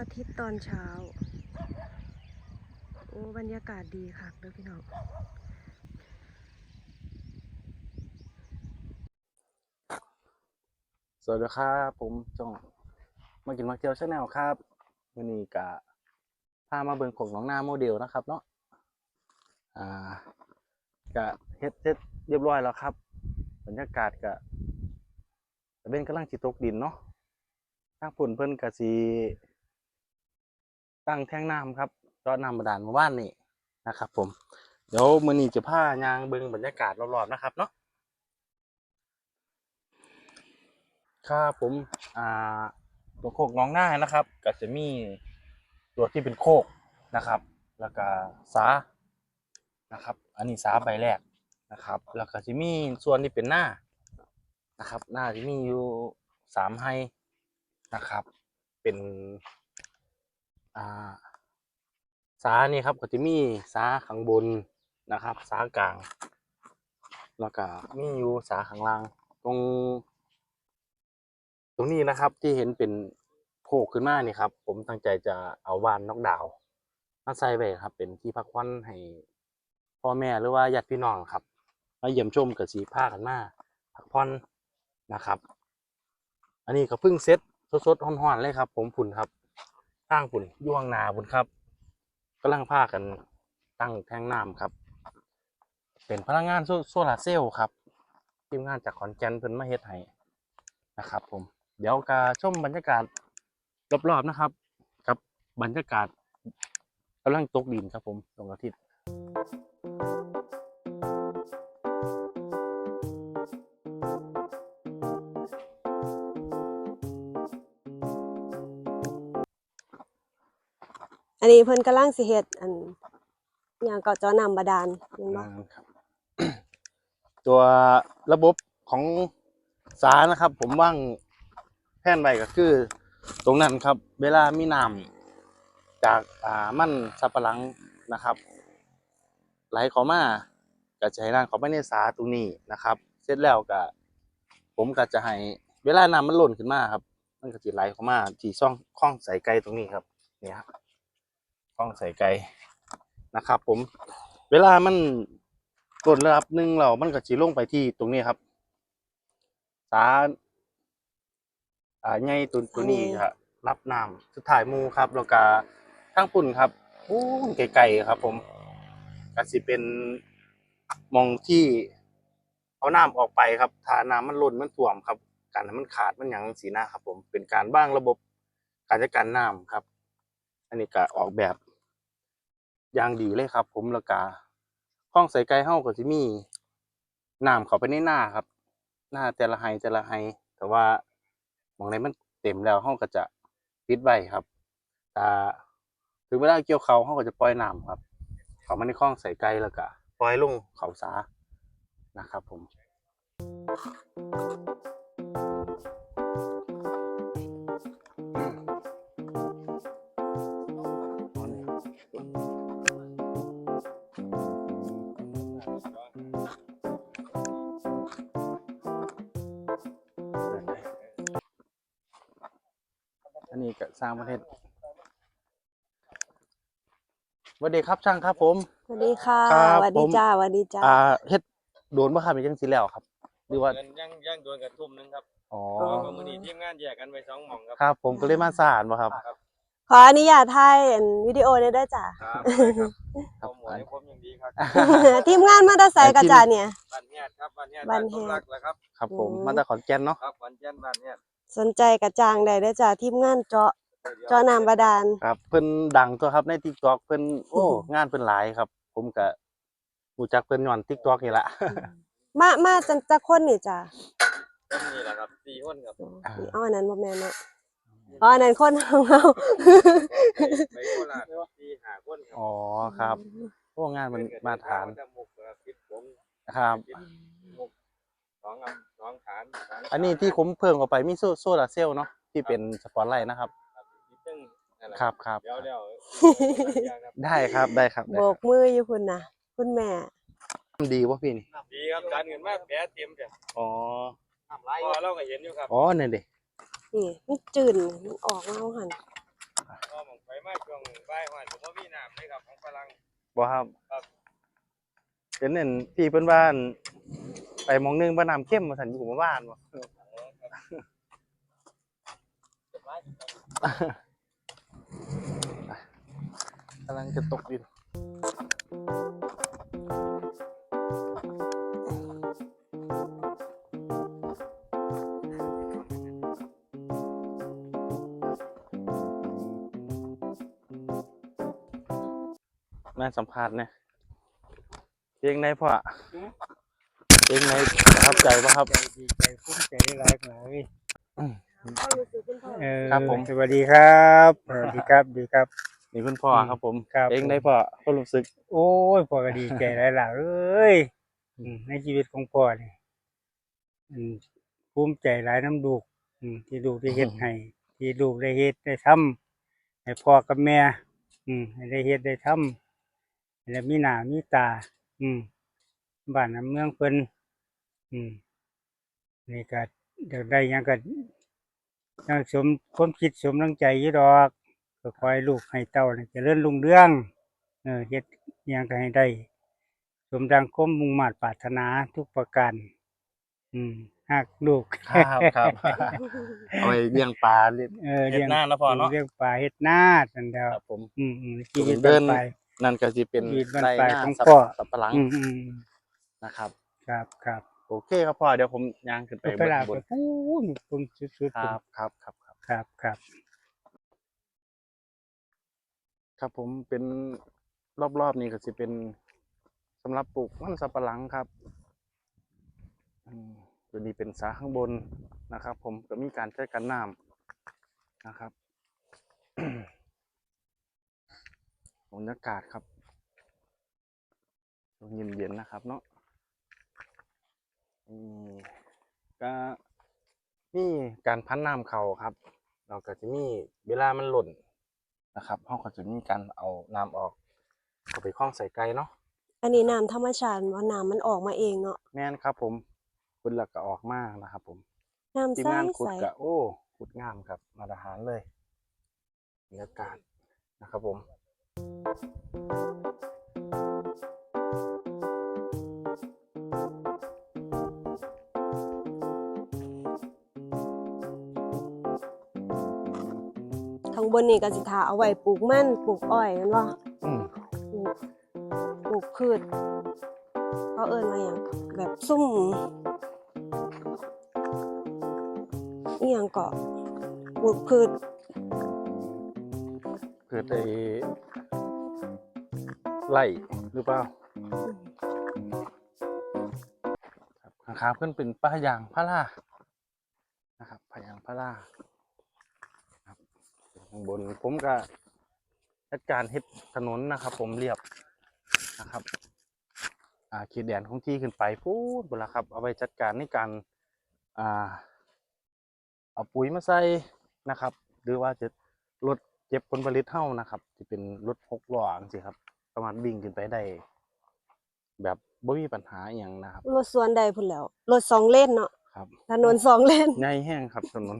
อาทิตย์ตอนเช้า โอ้บรรยากาศดีค่ะเด้อพี่น้องสวัสดีครับผมจงมากินมาเที่ยวชาแนลครับวันนี้กะพามาเบิ่งของน้องหน้าโมเดลนะครับเนาะอ่ากะเฮ็ดเสร็จเรียบร้อยแล้วครับ บรรยากาศกะเป็นกำลังจิตกดินเนาะทางฝุ่นเพิ่นกะสี ตั้งแท่งน้ำครับเจาะน้ำบาดาลมื่อวานนี่นะครับ ผม เดี๋ยวมือนี้จะพายางเบิงบรรยากาศรอบๆนะครับเนาะครับผมอ่าตัวโคกน้องหน้านะครับ ก็จะมีตัวที่เป็นโคกนะครับ แล้วก็สานะครับ อันนี้สาใบแรกนะครับ แล้วก็จะมีส่วนที่เป็นหน้านะครับ หน้าที่มีอยู่สามไฮนะครับ เป็น อ่าสานี่ครับก็จะมีสาข้างบนนะครับ สากลาง แล้วก็มีอยู่สาข้างล่างตรง ตรงนี้นะครับที่เห็นเป็นโผล่ขึ้นมานี่ครับ ผมตั้งใจจะเอาว่านนกดาวมาใส่ไปครับ เป็นที่พักผ่อนให้พ่อแม่หรือว่าญาติพี่น้องครับมาเยี่ยมชมกับสีผ้ากันมาพักผ่อนนะครับ อันนี้ก็เพิ่งเซ็ตสดๆร้อนๆเลยครับ ผมฝุ่นครับ ข้างฝุ่นย่วงนาฝุ่นครับกำลังพากันตั้งแท่งน้ำครับ เป็นพลังงานโซลาร์เซลล์ครับทีมงานจากขอนแก่นเพิ่นมาเฮ็ดให้นะครับ ผม เดี๋ยวกาชมบรรยากาศรอบๆนะครับ กับบรรยากาศกำลังตกดินครับผมดวงอาทิตย์ อันนี้เพิ่นกำลังสิเฮ็ดอันอย่างก็เจอน้ำบาดาลแม่นบ่ครับ ตัวระบบของสานะครับ ผมว่างแท่นไปก็คือ ตรงนั้นครับ เวลามีน้ำจากอ่ามันสับปะหลังนะครับ ไหลเข้ามาก็จะให้น้ำเข้าไปในสาตรงนี้นะครับ เสร็จแล้วก็ผมก็จะให้เวลาน้ำมันหล่นขึ้นมาครับ มันก็จะไหลเข้ามาที่ช่องคล้องใส่ไก่ตรงนี้ครับ เนี่ยครับ คล้องใส่ไก่นะครับ ผม เวลามันกดระดับหนึ่งเรามันก็จะลงไปที่ตรงนี้ครับสาอ่าใหญ่ตัวตัวนี้ครับรับน้ำสุดท้ายมูครับแล้วก็ทั้งปุ่นครับโอ้ไกลๆครับ ผมก็สิเป็นมองที่เอาน้ำออกไปครับถ้าน้ำมันล้นมันท่วมครับ การมันขาดมันหยังสีหน้าครับ ผมเป็นการบ้างระบบการจัดการน้ำครับ อันนี้ก็ออกแบบ อย่างดีเลยครับ ผมแล้วก็ห้องใส่ไก่เฮาก็สิมีน้ำเข้าไปในหน้าครับ หน้าแต่ละไฮแต่ละไฮแต่ว่าหมองไหนมันเต็มแล้วเฮาก็จะปิดไว้ครับถ้าถึงเวลาเกี่ยวเขาวเฮาก็จะปล่อยน้ำครับเข้ามาในคลองใส่ไก่แล้วก็ปล่อยลงเขาสานะครับ ผมอัน สร้างประเทศสวัสดีครับช่างครับ ผม สวัสดีค่ะครับสวัสดีผมจ้าสวัสดีจ้าอ่าเฮ็ดโดนบ่ครับเป็นจังซี่แล้วครับ หรือว่า เงินยังยังโดนกับทุ่มหนึงครับอ๋ออ๋อก็มือนี้ทีมงานแยกกันไปสองหม่องครับครับ ผมก็เลยมาสานบ่ครับขออนุญาตถ่ายอันวิดีโอได้ด้วยจ้า ครับครัเอาบ หมวยผมยังดีครับทีมงานมาแตาไซกะจ้าเนี่ยบ้านเฮียดครับบ้านเฮียดบ้าบ้านนเฮีสยดมรักแหล้วครับ ครับ ผมอืม มาจากขอนแก่นเนาะ ครับขอนแก่นบ้านเฮียดสนใจกระจ้างได้เด้อจ้าทีมงานเจาะ เจาะน้ำบาดาลครับ เพิ่นดังตัวครับใน TikTok เพิ่นโอ้อืมงานเพิ่นหลายครับ ผมก็รู้จักเพิ่นย้อน TikTok นี่แหละมามาจันจะคนนี่จ้าคนนี่แหละครับสี่คนครับอ่าอ๋ออันนั้นบ่แม่นเนาะอ๋ออันนั้นคนของเราไปโคราชสี่ห้าคนครับอ๋อครับโอ้งานมันมาตรฐานจะมุกครับพิษผมครับพิษมุกสองอำสองฐานสงอันนี้ที่ผมเพิ่มเข้าไปมีโซโซลาร์เซลล์เนาะที่เป็นสปอตไลท์นะครับครับอีกซึ่ง นั่นแหละครับครับเดี๋ยวเดี๋ยวได้ครับได้ครับได้โบครักมืออยู่คุณนะคุณแม่บดีวะพี่นี่ดีครับจานเงินมากแผลเต็มจ้ะอ๋อพอเราก็เห็นอยู่ครับอ๋อนี่นดินี่มันจืดมันออกมาเอาหันก็มาช่วงบ่ายวันผมว่ามีน้ำเลยครับของฝรั่งบ่ครับครับเป็นเน่นพี่เพิ่นบ้านไปหมองหนึงบ้านน้ำเข้มมาสันอยู่หมู่บ้านบ่ กำลังจะตกดินแม่สัมภาษณ์เนี่ยเพลงไหนพ่อเพลงไหนประทับใจป่ะครับ ใจดีใจภูมิใจได้หลายกว่าเว้ยความรู้สึกคุณพ่อเออครับผม สวัสดีครับ สวัสดีครับ ดีครับ นี่คุณพ่อครับผมครับเพลงไหนพ่อก็รู้สึก โอ้ยพ่อก็ดีใจหลายหลายๆเอ้ยอืมในชีวิตของพ่อนี่อืมภูมิใจหลายน้ำลูกอืมที่ลูกได้เฮ็ดให้ที่ลูกได้เฮ็ดได้ทำให้พ่อกับแม่ อืมให้ได้เฮ็ดได้ทำให้ได้มีหน้ามีตา อืมบ้านน้ำเมืองเพิ่นอืมนี่ก็เดี๋ยวได้หยังก็ยังสมความคิดสมรังใจอยู่ดอก ก็คอยลูกให้เต้านี่เจะเลื่อนลุงเรื่องเออเฮ็ดอิหยังก็ให้ได้ สมดังความมุ่งมา่ปรารถนาทุกประการอืมหักลูกครับครับ เอาไปเลี้ยงปลาเลี้ยงเออเฮ็ดหน้านะพ่อเนาะ เลี้ยงปลาเฮ็ดหน้าจังเดียวครับผม อืมอืมชีวิตเดินไป นั่นก็จะเป็นชีวิตบ้านไรปลายหน้าของสับพ่อ สับปะหลังอืมอืมนะครับ ครับครับโอเคครับพ่อเดี๋ยวผมย่างขึ้นไปไปลาบไปนปูนปุ้มสุดๆครับครับครับครับครับครับ ครับผมเป็นรอบๆนี้ก็จะเป็นสำหรับปลูกมันสับปะหลังครับอืมตัวนี้เป็นสาข้างบนนะครับ ผมก็มีการใช้กันน้ำนะครับบรรยากาศครับช่วงเย็นๆนะครับเนาะอืมก็มีการพันน้ำเขาครับเราก็จะมีเวลามันหล่น นะครับห้องก็จะมีการเอาน้ำออกเอาไปคล้องใส่ไก่เนาะอันนี้น้ำธรรมชาติว่าน้ำมันออกมาเองเนาะแม่นครับ ผมคุณหลักก็ออกมานะครับ ผมน้ำทีมใสงานขุดใสกะโอ้ขุดงามครับมาตรฐานเลยบรรยากาศนะครับผมข้า บนนี่ก็สิทาเอาไว้ปลูกมันปลูกอ้อยแม่นบ่อืมปลูกปลูกพืชเขาเอิ้นว่าหยังแบบซุ่มอีหยังเกาะปลูกพืชเกิดไอ้ไล่หรือเปล่าครับข้างๆขึ้นเป็นป้ายางพารานะครับป้ายางพาราครับ ข้างบนผมก็จัดการเฮ็ดถนนนะครับ ผมเรียบนะครับ อ่าเขตแดนของที่ขึ้นไปพูดเวลาครับ เอาไปจัดการในการอ่าเอาปุ๋ยมาใส่นะครับ หรือว่าจะลดเก็บผลผลิตเท่านะครับที่เป็นรถหกล้อจังซี่ครับสามารถวิ่งขึ้นไปได้แบบบ่มีปัญหาอหย่างนะครับรถสวนใดพุ่นแล้วรถสองเลนเนาะครับถนนสองเลนใหญ่แห้งครับถนน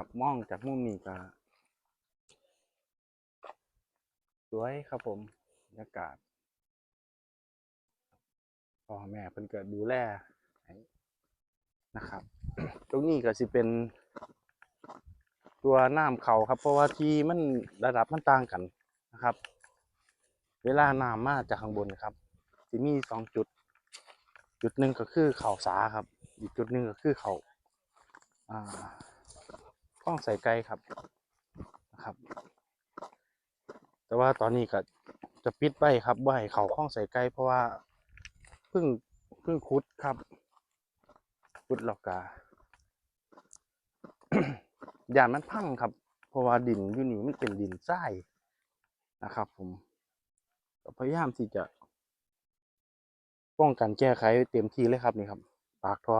ครับมองจากมุมนี้ก็สวยครับผมบรรยากาศพ่อแม่เพิ่นก็ดูแลนะครับ ตรงนี้ก็สิเป็น ตัวน้ำเขาครับ เพราะว่าที่มันระดับมันต่างกันนะครับ เวลาน้ำมาจากข้างบนครับสิมีสองจุด จุดหนึ่งก็คือเขาสาครับ อีกจุดหนึ่งก็คือเขาอ่า ข้องใส่ไก่ครับนะครับ แต่ว่าตอนนี้ก็จะปิดไว้ครับว่าให้เขาข้องใส่ไก่เพราะว่าเพิ่งเพิ่งคุดครับคุดหลอกกาอย่ามันพังครับ เพราะว่าดินอยู่นี่มันเป็นดินทรายนะครับ ผมพยายามที่จะ ป้องกันแก้ไขเต็มที่เลยครับนี่ครับ ปากท่อ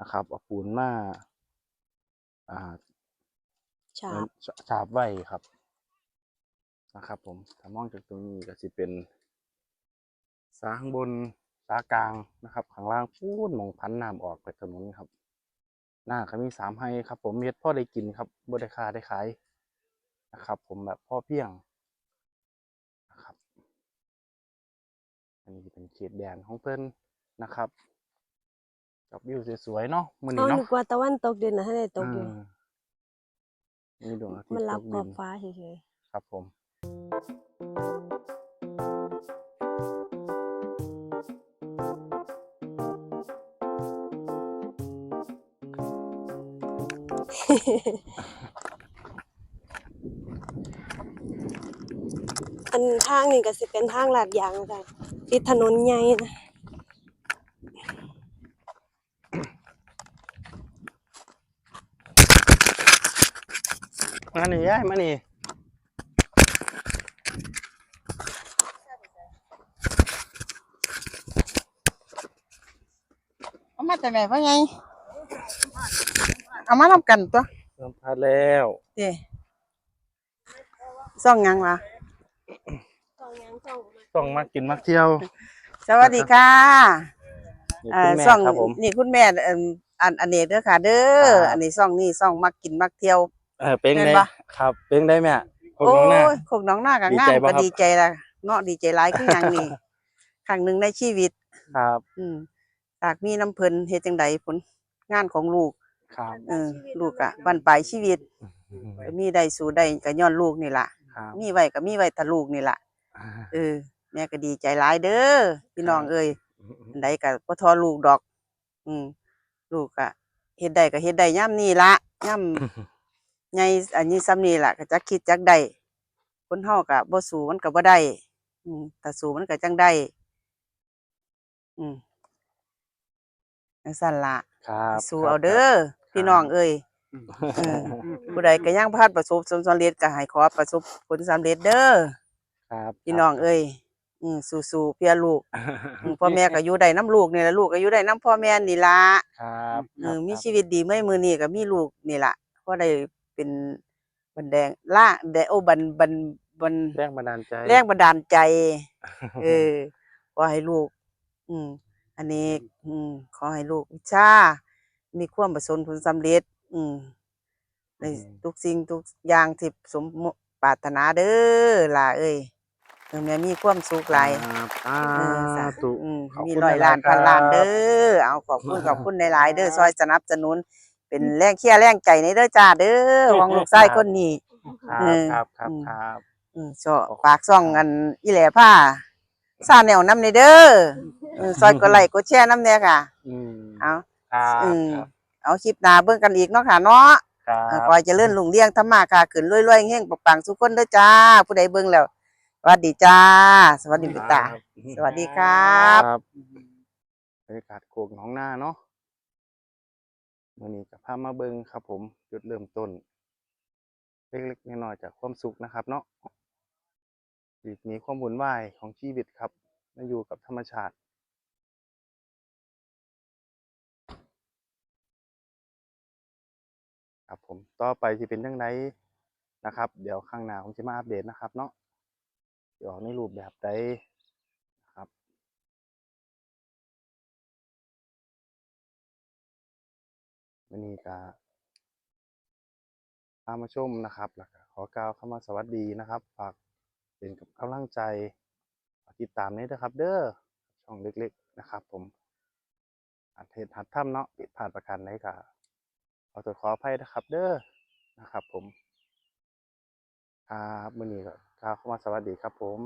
นะครับเอาปูนมาอ่า ฉาบฉฉาบไว้ครับ นะครับ ผมถ้ามองจากตรงนี้ก็สิเป็นสาข้างบนสากลางนะครับข้างล่างพูดมองพันน้ำออกไปถนนครับ หน้าก็มีสามให้ครับ ผมเฮ็ดพ่อได้กินครับบ่ได้ค้าได้ขายนะครับ ผมแบบพ่อเพียงนะครับ อันนี้เป็นเขตแดนของเพิ่นนะครับ กับวิวสวยๆเนาะมื้ออ๋อนี้เนาะนึกว่าตะวันตกดินนะให้ได้ตกอยู่อื มมีดวงอาทิตมันย์ตรับกขดิอบนฟ้าเฉยครับผมๆอันทางนี่ก็สิเป็นทางลาดยางนะจ๊ะติดถนนใหญ่นะ มานี่ยายมานี่เอามาแต่แม่พ่อไงเอามาทำกันตัวสัมภาษณ์แล้วเด้ซ่องหยังวะสองยางสองต้องมากินมาเที่ยว สวัสดีค่ะนี่อ่คุณแม่ซ่องครับผม นี่คุณแม่เอิ่มอันอันนี้เด้อค่ะ เด้อ ครับ อันนี้ซ่องนี่ซ่องมักกินมักเที่ยว เออเป็นเห็นได้ปะ ครับ เป็นได้แม่คนโอ้น้องหน้ายโคกน้องหน้ากับดีงามใจบ่ก็ครับ ดีใจละเนาะดีใจหลายคือหยังนี่ ครั้งหนึ่งในชีวิต ครับ อืมหากมีน้ำเพิ่นเฮ็ดจังใดผลงานของลูก ครับเออ ลูกอะบั้นปลายชีวิตก็มีได้สู่ได้ก็ย้อนลูกนี่ล่ะ ครับมีไว้ก็มีไว้แต่ลูกนี่ล่ะเออแม่ก็ดีใจหลายเด้อพี่น้องเอ้ย อันใดก็บ่ทอลูกดอก อืม ลูกก็เฮ็ดได้ก็เฮ็ดได้ย่ำนี้ละย่ำ ใหญ่อันนี้ซ้ำนี้ล่ะก็จักคิดจักได้คนเฮาก็บ่สู้มันก็บ่ได้ อืมถ้าสู้มันก็จังได้ อืมจังซั่นล่ะครับสู้ครับเอาเด้อพี่น้องเอ้ยเออผู้ใดก็ยังพลาดประสบผลสำเร็จก็ให้ขอประสบผลสำเร็จเด้อครับพี่น้องเอ้ยอืมสู้ๆเพื่อลูกอืมพ่อแม่ก็อยู่ได้น้ำลูกนี่ละลูกก็อยู่ได้น้ำพ่อแม่นี่ละครับเออมีชีวิตดีเมื่อมือนี้ก็มีลูกนี่ละก็ได้ เป็นบันแดงล่าแดโอบันบันบันแรงบันดาลใจแรงบันดาลใจ เออขอให้ลูก อืม อันนี้ อืมขอให้ลูกวิชา มีความประสบผลสำเร็จ อืม ในทุกสิ่งทุกอย่างที่สมมุปรารถนาเด้อล่ะเอ้ยเออแม่มีความสุขหลายครับสเออสาาธุอืมขอบมีคุณร้อยหลายๆล้านพันล้านครับเด้อเอาขอบคุณขอบคุณหลายๆเด้อซอยสนับสนุน เป็นแรงเชียร์แรงใจในเด้อจ้าเด้อของลูกชายคนนี้ครับเออครับครับอืมครับอืมซอปากซ่องอันอีแหล่ผ้าซาแนวน้ำในเด้อเออซอยก็ไลค์ก็แชร์น้ำเนี่ยค่ะอืมเอาครับอืมครับเอาคลิปหน้าเบิ่งกันอีกเนาะค่ะเนาะครัเออบคอยเจะเลื่อนลุงเลี้ยงธรรมาค่ะขึ้นรวยๆเฮงปังๆทุกคนเด้อจ้า ผู้ใดเบิ่งแล้วสวัสดีจ้า สวัสดีพี่ตา สวัสดีครับครับบรรยากาศโขกหนองนาเนาะ วันนี้กับพามาเบิงครับ ผมจุดเริ่มต้น เล็กๆน้อยๆจากความสุขนะครับ เนาะอีกมีความวุ่นวายของชีวิตครับมาอยู่กับธรรมชาติครับผมต่อไปจะเป็นยังไงนะครับ เดี๋ยวข้างหน้าผมจะมาอัปเดตนะครับ เนาะเดี๋ยวออกในรูปแบบใด วันนี้ก็พามาชมนะครับแล้วก็ขอกล่าวคำว่าสวัสดีนะครับ ฝากเป็นกำลังใจติดตามนี้นะครับ เด้อช่องเล็กๆนะครับ ผมอาจเหตุหัดถ้ำเนาะผิดพลาดประการใดก็ขอตัวขออภัยนะครับ เด้อนะครับ ผมครับวันนี้ก็กล่าวคำว่าสวัสดีครับ ผม